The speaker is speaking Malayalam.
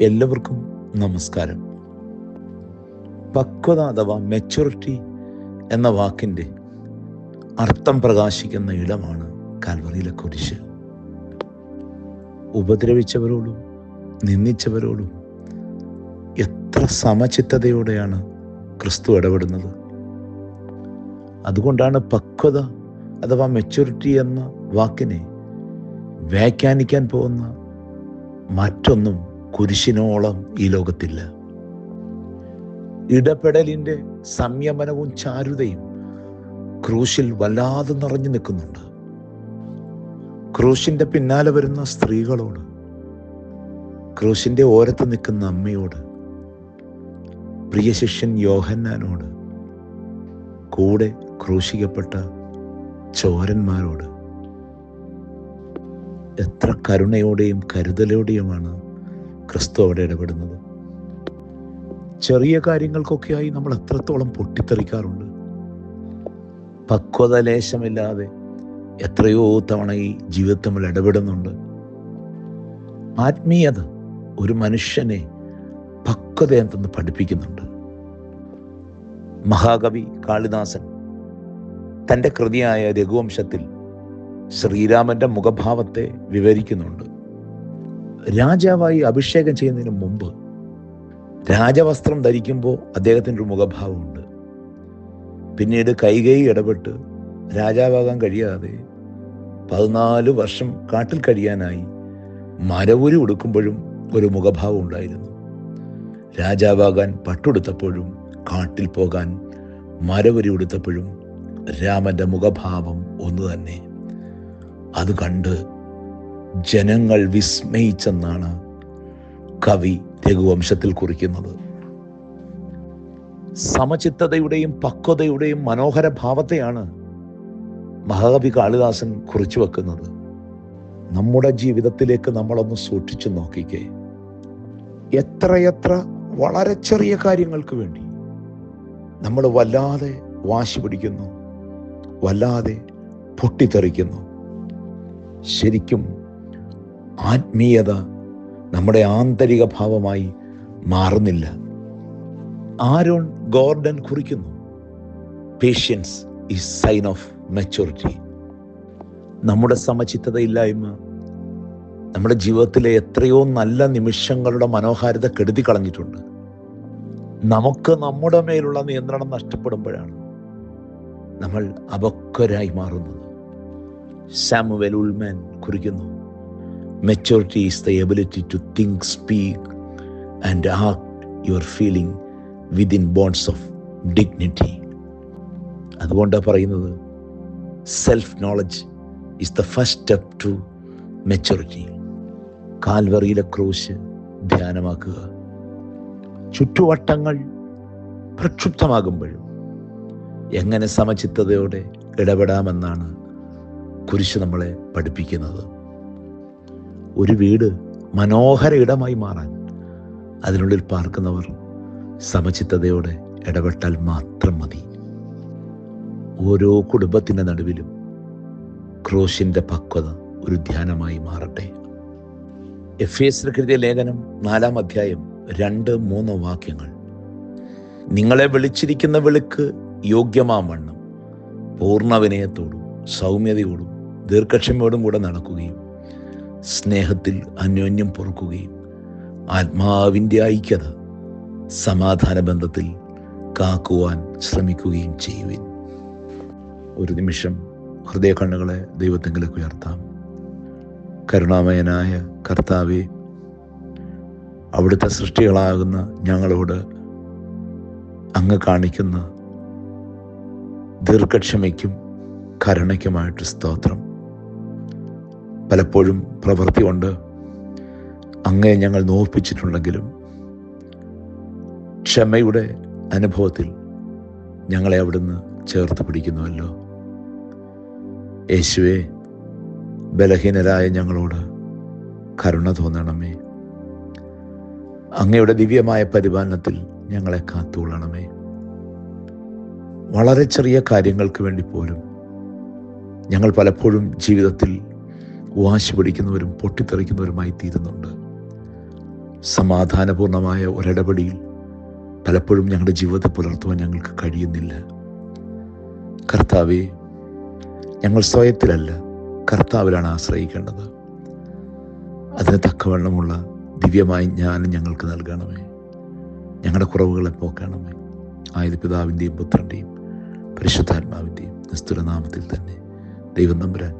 എല്ലാവർക്കും നമസ്കാരം. പക്വത അഥവാ മെച്ചുറിറ്റി എന്ന വാക്കിന്റെ അർത്ഥം പ്രകാശിക്കുന്ന ഇടമാണ് കാൽവറിയിലെ കുരിശ്. ഉപദ്രവിച്ചവരോടും നിന്ദിച്ചവരോടും എത്ര സമചിത്തതയോടെയാണ് ക്രിസ്തു ഇടപെടുന്നത്? അതുകൊണ്ടാണ് പക്വത അഥവാ മെച്ചുറിറ്റി എന്ന വാക്കിനെ വ്യാഖ്യാനിക്കാൻ പോകുന്ന മറ്റൊന്നും കുരിശിനോളം ഈ ലോകത്തില്ല. ഇടപെടലിന്റെ സംയമനവും ചാരുതയും ക്രൂശിൽ വല്ലാതെ നിറഞ്ഞു നിൽക്കുന്നുണ്ട്. ക്രൂശിന്റെ പിന്നാലെ വരുന്ന സ്ത്രീകളോട് ക്രൂശിന്റെ ഓരത്ത് നിൽക്കുന്ന അമ്മയോട് പ്രിയ ശിഷ്യൻ യോഹന്നാനോട് കൂടെ ക്രൂശിക്കപ്പെട്ട ചോരന്മാരോട്. എത്ര കരുണയോടെയും കരുതലോടെയുമാണ് ക്രിസ്തു അവിടെ ഇടപെടുന്നത്. ചെറിയ കാര്യങ്ങൾക്കൊക്കെയായി നമ്മൾ എത്രത്തോളം പൊട്ടിത്തെറിക്കാറുണ്ട്. പക്വത ലേശമില്ലാതെ എത്രയോ തവണ ഈ ജീവിതത്തിൽ ഇടപെടുന്നുണ്ട്. ആത്മീയത ഒരു മനുഷ്യനെ പക്വത എന്തെന്ന് പഠിപ്പിക്കുന്നുണ്ട്. മഹാകവി കാളിദാസൻ തന്റെ കൃതിയായ രഘുവംശത്തിൽ ശ്രീരാമന്റെ മുഖഭാവത്തെ വിവരിക്കുന്നുണ്ട്. രാജാവായി അഭിഷേകം ചെയ്യുന്നതിന് മുമ്പ് രാജവസ്ത്രം ധരിക്കുമ്പോൾ അദ്ദേഹത്തിന്റെ ഒരു മുഖഭാവമുണ്ട്. പിന്നീട് കൈകൈ ഇടപെട്ട് രാജാവാകാൻ കഴിയാതെ പതിനാല് വർഷം കാട്ടിൽ കഴിയാനായി മരവുരി ഉടുക്കുമ്പോഴും ഒരു മുഖഭാവം ഉണ്ടായിരുന്നു. രാജാവാകാൻ പട്ടുടുത്തപ്പോഴും കാട്ടിൽ പോകാൻ മരവുരി ഉടുത്തപ്പോഴും രാമന്റെ മുഖഭാവം ഒന്ന് തന്നെ. അത് കണ്ട് ജനങ്ങൾ വിസ്മയിച്ചെന്നാണ് കവി രഘുവംശത്തിൽ കുറിക്കുന്നത്. സമചിത്തതയുടെയും പക്വതയുടെയും മനോഹര ഭാവത്തെയാണ് മഹാകവി കാളിദാസൻ കുറിച്ചു വെക്കുന്നത്. നമ്മുടെ ജീവിതത്തിലേക്ക് നമ്മളൊന്ന് സൂക്ഷിച്ചു നോക്കിക്കേ. എത്രയെത്ര വളരെ ചെറിയ കാര്യങ്ങൾക്ക് വേണ്ടി നമ്മൾ വല്ലാതെ വാശി പിടിക്കുന്നു വല്ലാതെ പൊട്ടിത്തെറിക്കുന്നു. ശരിക്കും ആത്മീയത നമ്മുടെ ആന്തരിക ഭാവമായി മാറുന്നില്ല. ആരോൺ ഗോർഡൻ കുറിക്കുന്നു patience is sign of maturity നമ്മുടെ സമചിത്തതയില്ലായ്മ നമ്മുടെ ജീവിതത്തിലെ എത്രയോ നല്ല നിമിഷങ്ങളുടെ മനോഹാരിത കെടുതി കളഞ്ഞിട്ടുണ്ട്. നമുക്ക് നമ്മുടെ മേലുള്ള നിയന്ത്രണം നഷ്ടപ്പെടുമ്പോഴാണ് നമ്മൾ അപക്വരായി മാറുന്നത്. സാമുവൽ ഉൾമാൻ കുറിക്കുന്നു maturity is the ability to think speak and act your feeling within bounds of dignity അതുകൊണ്ടാണ് പറയുന്നത് self knowledge is the first step to maturity കാൽവറിയിലെ ക്രൂശ് ധ്യാനമാക്കുക. ചുറ്റുവട്ടങ്ങൾ പ്രക്ഷുബ്ധമാകുമ്പോഴും എങ്ങനെ സമചിത്തതയോടെ ഇടപെടാമെന്നാണ് കുരിശ് നമ്മളെ പഠിപ്പിക്കുന്നത്. ഒരു വീട് മനോഹര ഇടമായി മാറാൻ അതിനുള്ളിൽ പാർക്കുന്നവർ സമചിത്തതയോടെ ഇടപെട്ടാൽ മാത്രം മതി. ഓരോ കുടുംബത്തിന്റെ നടുവിലും ക്രോശിന്റെ പക്വത ഒരു ധ്യാനമായി മാറട്ടെ. എഫ് എസ് കൃതിയ ലേഖനം നാലാം അധ്യായം രണ്ട് മൂന്ന് വാക്യങ്ങൾ. നിങ്ങളെ വിളിച്ചിരിക്കുന്ന വിളിക്ക് യോഗ്യമാവണ്ണം പൂർണ വിനയത്തോടും സൗമ്യതയോടും ദീർഘക്ഷമയോടും കൂടെ നടക്കുകയും സ്നേഹത്തിൽ അന്യോന്യം പൊറുക്കുകയും ആത്മാവിന്റെ ഐക്യത സമാധാന ബന്ധത്തിൽ കാക്കുവാൻ ശ്രമിക്കുകയും ചെയ്യുവിൻ. ഒരു നിമിഷം ഹൃദയ കണ്ണുകളെ ദൈവത്തെങ്കിലേക്ക് ഉയർത്താം. കരുണാമയനായ കർത്താവെ അവിടുത്തെ സൃഷ്ടികളാകുന്ന ഞങ്ങളോട് അങ്ങ് കാണിക്കുന്ന ദീർഘക്ഷമയ്ക്കും കരുണയ്ക്കുമായിട്ട് സ്തോത്രം. പലപ്പോഴും പ്രവൃത്തി കൊണ്ട് അങ്ങേ ഞങ്ങൾ നോപ്പിച്ചിട്ടുണ്ടെങ്കിലും ക്ഷമയുടെ അനുഭവത്തിൽ ഞങ്ങളെ അവിടുന്ന് ചേർത്ത് പിടിക്കുന്നുവല്ലോ. യേശുവെ ബലഹീനരായ ഞങ്ങളോട് കരുണ തോന്നണമേ. അങ്ങയുടെ ദിവ്യമായ പരിപാലനത്തിൽ ഞങ്ങളെ കാത്തുകൊള്ളണമേ. വളരെ ചെറിയ കാര്യങ്ങൾക്ക് വേണ്ടി പോലും ഞങ്ങൾ പലപ്പോഴും ജീവിതത്തിൽ വാശി പിടിക്കുന്നവരും പൊട്ടിത്തെറിക്കുന്നവരുമായി തീരുന്നുണ്ട്. സമാധാനപൂർണമായ ഒരിടപെടിയിൽ പലപ്പോഴും ഞങ്ങളുടെ ജീവിതത്തെ പുലർത്തുവാൻ ഞങ്ങൾക്ക് കഴിയുന്നില്ല. കർത്താവെ ഞങ്ങൾ സ്വയത്തിലല്ല കർത്താവിലാണ് ആശ്രയിക്കേണ്ടത്. അതിന് തക്കവണ്ണമുള്ള ദിവ്യമായ ജ്ഞാനം ഞങ്ങൾക്ക് നൽകണമേ. ഞങ്ങളുടെ കുറവുകളെ പോക്കണമേ. ആയത് പിതാവിന്റെയും പുത്രന്റെയും പരിശുദ്ധാത്മാവിന്റെയും നിസ്തുലനാമത്തിൽ തന്നെ ദൈവം നമ്പുരാൻ